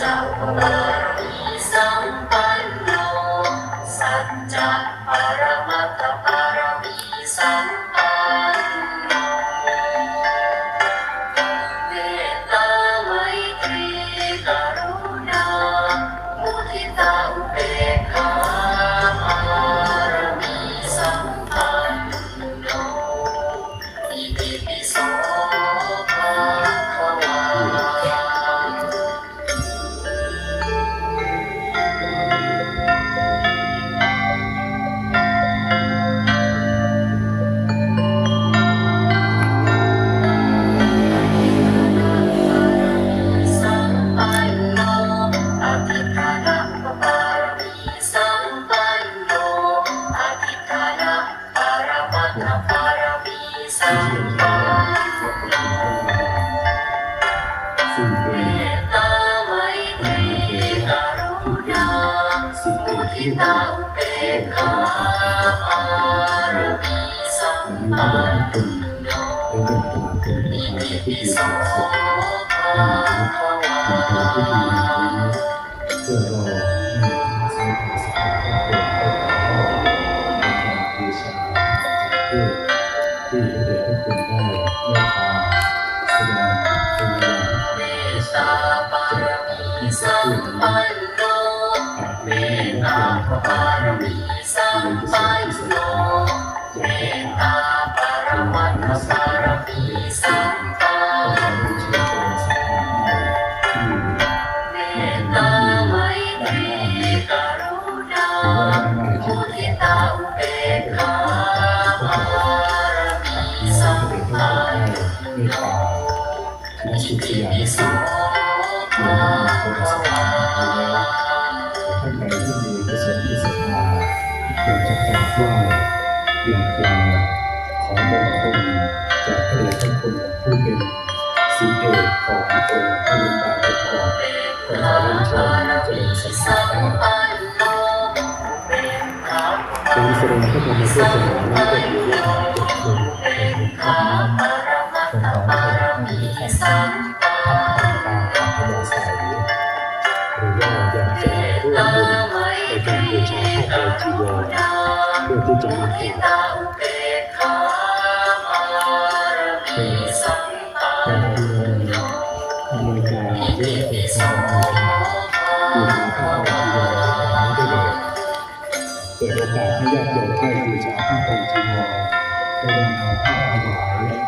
จจะปาอีสัมปันโนสัจจะ ระธานในพิธีโสสวดภะคะวาเป็นการพิธีนี้เพื่อรอ ปารมีสัมในที่สุปันที่สุดโนอยาเมกจะตถาตามปารมัตถปารมีสัมปันเมตตาไมตรีกรุณามุทิตาอุเบกขาปารมีสัมปันโนอิติปิโสภะคะวา ท่านใดที่มีกุศรัทธาอยากจะกราบไหว้อยากจะขอมงคลจากพระเดชพระคุณผู้เป็นสีเอกขององค์พระบิดาเป็นก่อนขอเรียนเชิญเจริญสัมผัสได้การแสดงพระธรรมเทศนานั้นก็คือ ที่จะมาแก่เป็นการเรียนอเมริกาเรื่องเกี่ยวกับการบูชาผ้าวที่เราทำได้เลยเปิดโอกาสให้ญาติโยมได้บูชาผ้าไตรจีวรเป็นนำเอาผ้าถวาย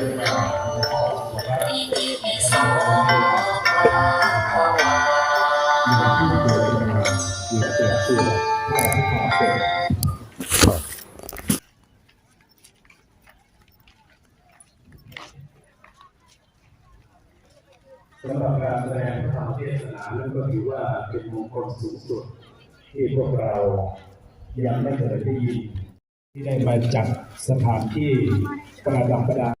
สำหรับการแสดงธรรมเทศนานั้นก็ถือว่าเป็นมงคลสูงสุด ที่พวกเรายังไม่เคยได้ยิน ที่ได้มาจัดสถานที่ประดับประดา